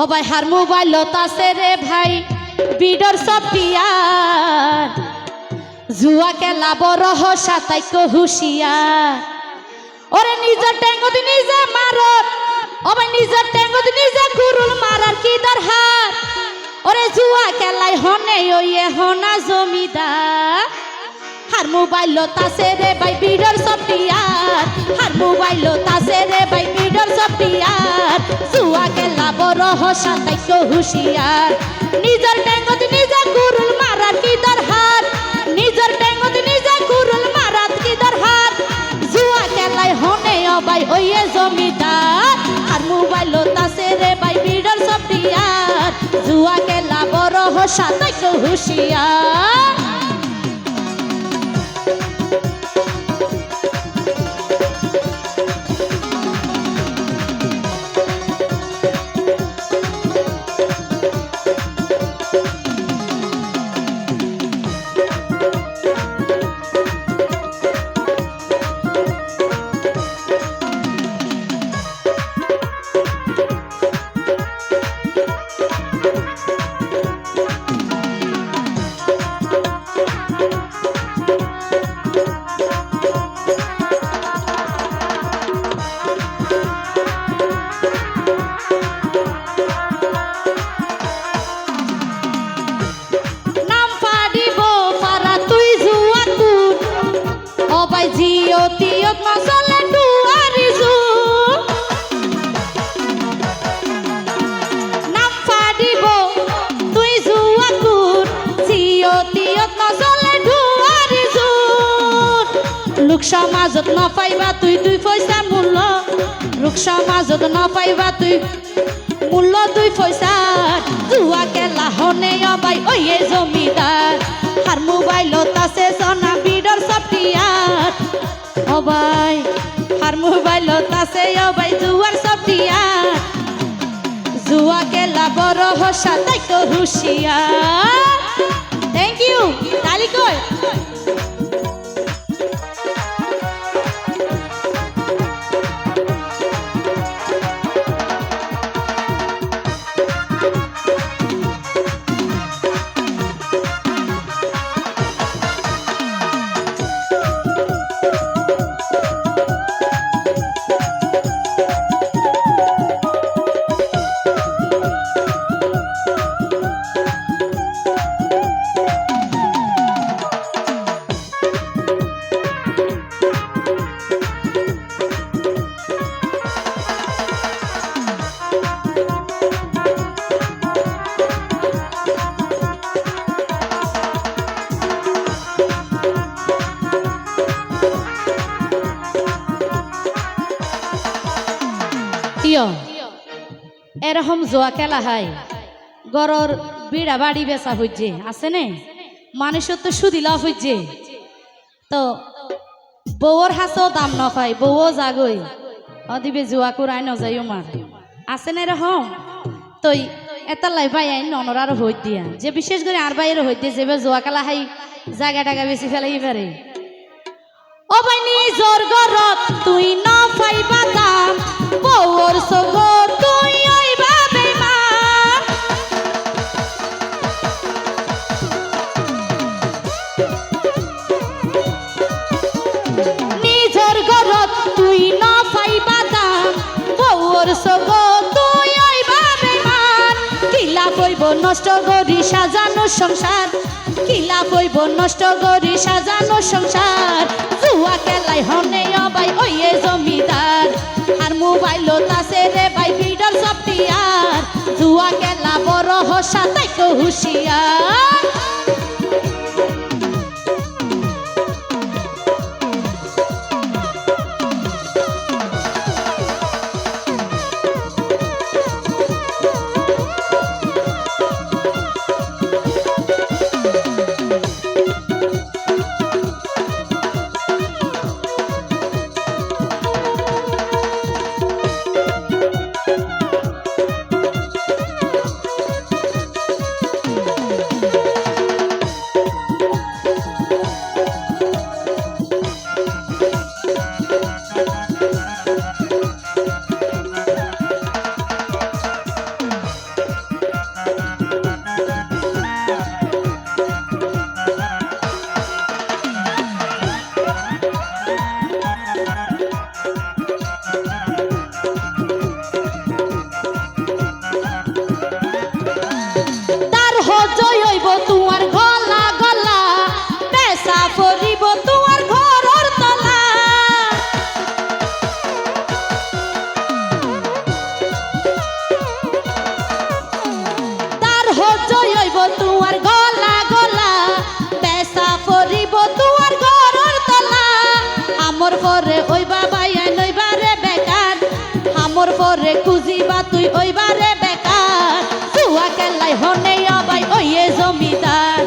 ও ভাই, হার মোবাইল তাসে রে ভাই। বিডর সফটিয়ার জুয়া খেলা বড় সাতাইক হুশিয়ার। ওরে নিজের ট্যাঙ্গত নিজে মারত, ও ভাই, নিজের ট্যাঙ্গত নিজে গুরুল মারার কি দরহার? ওরে জুয়া খেলাই হনে ওয়ে হনা জমিদার। হার মোবাইল তাসে রে ভাই, বিডর সফটিয়ার হার মোবাইল বড় সাতাইক হুশিয়ার। নিজের ট্যাঙ্গত নিজে গুরুল মারার কি দরহার? নিজের ট্যাঙ্গত নিজে গুরুল মারার কি দরহার? জুয়া খেলাই হনে অবাই ওয়ে জমিদার। আর মোবাইল তাসে রে ভাই বিডর সফটিয়ার জুয়া খেলা বড় সাতাইক হুশিয়ার। নপাইবা তুই তুই পয়সা মূল্য। লোক সমাজত নপাইবা তুই মূল্য দুই পয়সা জুয়া খেলা হনে অবাই ওয়ে জমিদার হার মোবাইলত আছে সোনা বিডর সফটিয়ার অবাই হার মোবাইলত আছে অবাই জুয়ার সফটিয়ার জুয়া খেলা বড় হসা তাই তো হুশিয়ার এরকম জোয়া খেলা হয়। গরর বিড়া বাড়ি বেচা হইছে, আছে নে? মানুষের তো সুদি লাভ হইছে। তো বউর হাসও দাম ন পাই বউও জাগই। অদিবে জুয়া কুরাই ন যাই মার আছে না এরকম? তই এটা লাই ভাই আইন ননরার হই দিয়া। যে বিশেষ করে আর বাইরে হই দিয়ে, যেবে জোয়া খেলা হাই জায়গা টাগা বেশি ফেলাই পারে। ও ভাই নিজর গরত তুই ন বউর সগ তুই ওইবা বেমান কিলা কইব নষ্ট করি সাজানো সংসার? কিলা কইব নষ্ট করি সাজানো সংসার? জুয়া খেলাই হনে অবাই ওয়ে জমিদার। আর মোবাইল আছে রে ভাই বিডর সফটিয়ার জুয়া খেলা বড় হসা তাই হুশিয়ার। পরে খুঁজিবা তুই ওইবারে বেকার। জুয়া কেলাই হনে অবাই ওইয়ে জমিদার।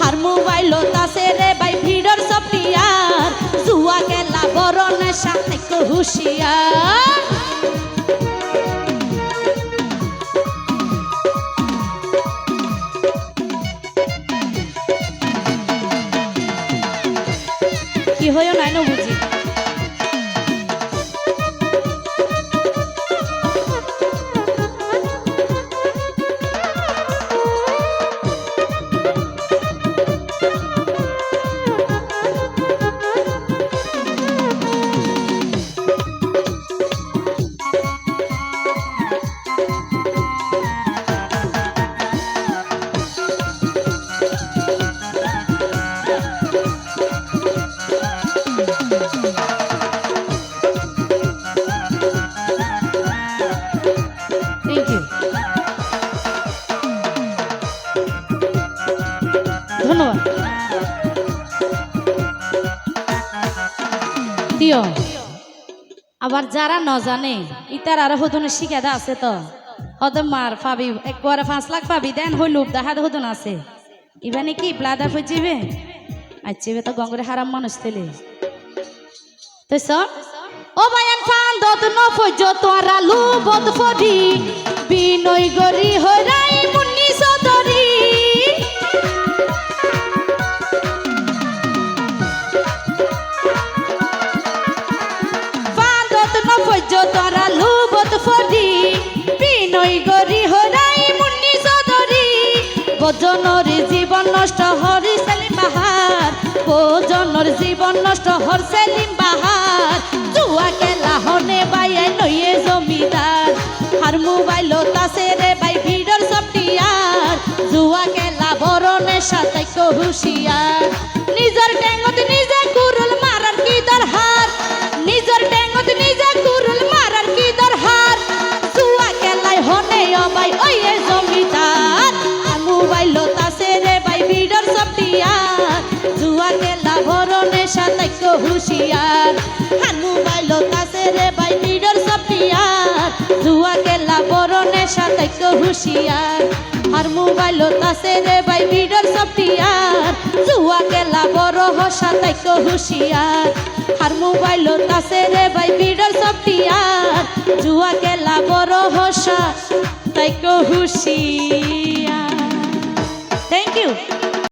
হার মোবাইল তাছে রে বাই, ভিড়র সপিয়ার জুয়া কেলা বড় নেশা থেকে হুশিয়ার। কি হইও নাই বুঝি? আবার যারা ন জানে ইতার আর হতুন শিখাদা আছে তো। হদ মার পাবি একবারে পাঁচ লাখ পাবি দেন হইল দেখা হতুন আছে। ইবানি কি ব্লাদার ফুজিবে আচ্ছা এবার তো গঙ্গরে হারাম মানুষ তেলে। তো ও বায়ান ফান দত ন ফজ তোরা লু বত ফডি, বিনয় গরি হরাই বজনর জীবন নষ্ট হরি সেলিম বাহার। বজনর জীবন নষ্ট হর সেলিম হুশিয়ার। আর মোবাইল তাসে রে ভাই ভিডর সফটিয়ার জুয়া গেলা বড় হসা, তাই তো হুশিয়ার। আর মোবাইল তাসে রে ভাই ভিডর সফটিয়ার জুয়া গেলা বড় হসা, তাই তো হুশিয়ার। Thank you